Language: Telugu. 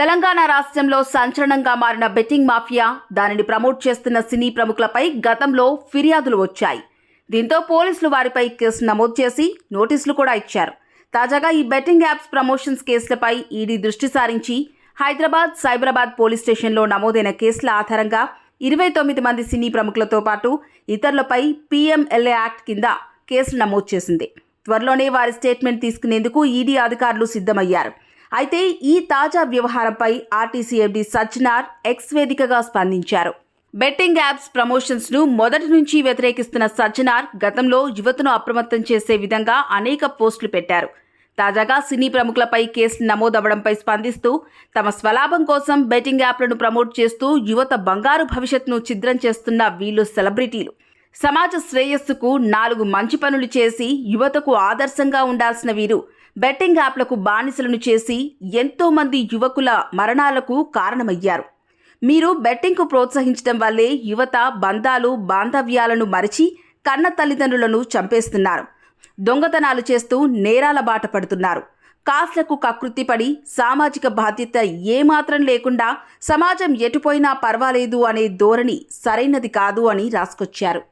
తెలంగాణ రాష్ట్రంలో సంచలనంగా మారిన బెట్టింగ్ మాఫియా దానిని ప్రమోట్ చేస్తున్న సినీ ప్రముఖులపై గతంలో ఫిర్యాదులు వచ్చాయి. దీంతో పోలీసులు వారిపై కేసు నమోదు చేసి నోటీసులు కూడా ఇచ్చారు. తాజాగా ఈ బెట్టింగ్ యాప్స్ ప్రమోషన్స్ కేసులపై ఈడీ దృష్టి సారించి హైదరాబాద్ సైబరాబాద్ పోలీస్ స్టేషన్లో నమోదైన కేసుల ఆధారంగా ఇరవై తొమ్మిది మంది సినీ ప్రముఖులతో పాటు ఇతరులపై పీఎంఎల్ఏ యాక్ట్ కింద కేసులు నమోదు చేసింది. త్వరలోనే వారి స్టేట్మెంట్ తీసుకునేందుకు ఈడీ అధికారులు సిద్ధమయ్యారు. అయితే ఈ తాజా వ్యవహారంపై ఆర్టీసీ ఎండీ సజ్జనార్ ఎక్స్ వేదికగా స్పందించారు. బెట్టింగ్ యాప్స్ ప్రమోషన్స్ను మొదటి నుంచి వ్యతిరేకిస్తున్న సజ్జనార్ గతంలో యువతను అప్రమత్తం చేసే విధంగా అనేక పోస్టులు పెట్టారు. తాజాగా సినీ ప్రముఖులపై కేసులు నమోదవడంపై స్పందిస్తూ తమ స్వలాభం కోసం బెట్టింగ్ యాప్లను ప్రమోట్ చేస్తూ యువత బంగారు భవిష్యత్తును ఛిద్రం చేస్తున్న వీళ్ళు సెలబ్రిటీలు. సమాజ శ్రేయస్సుకు నాలుగు మంచి పనులు చేసి యువతకు ఆదర్శంగా ఉండాల్సిన వీరు. బెట్టింగ్ యాప్లకు బానిసలను చేసి ఎంతోమంది యువకుల మరణాలకు కారణమయ్యారు. మీరు బెట్టింగ్కు ప్రోత్సహించడం వల్లే యువత బంధాలు బాంధవ్యాలను మరిచి కన్న తల్లిదండ్రులను చంపేస్తున్నారు. దొంగతనాలు చేస్తూ నేరాల బాట పడుతున్నారు. కాస్లకు కకృతిపడి సామాజిక బాధ్యత ఏమాత్రం లేకుండా సమాజం ఎటుపోయినా పర్వాలేదు అనే ధోరణి సరైనది కాదు అని రాసుకొచ్చారు.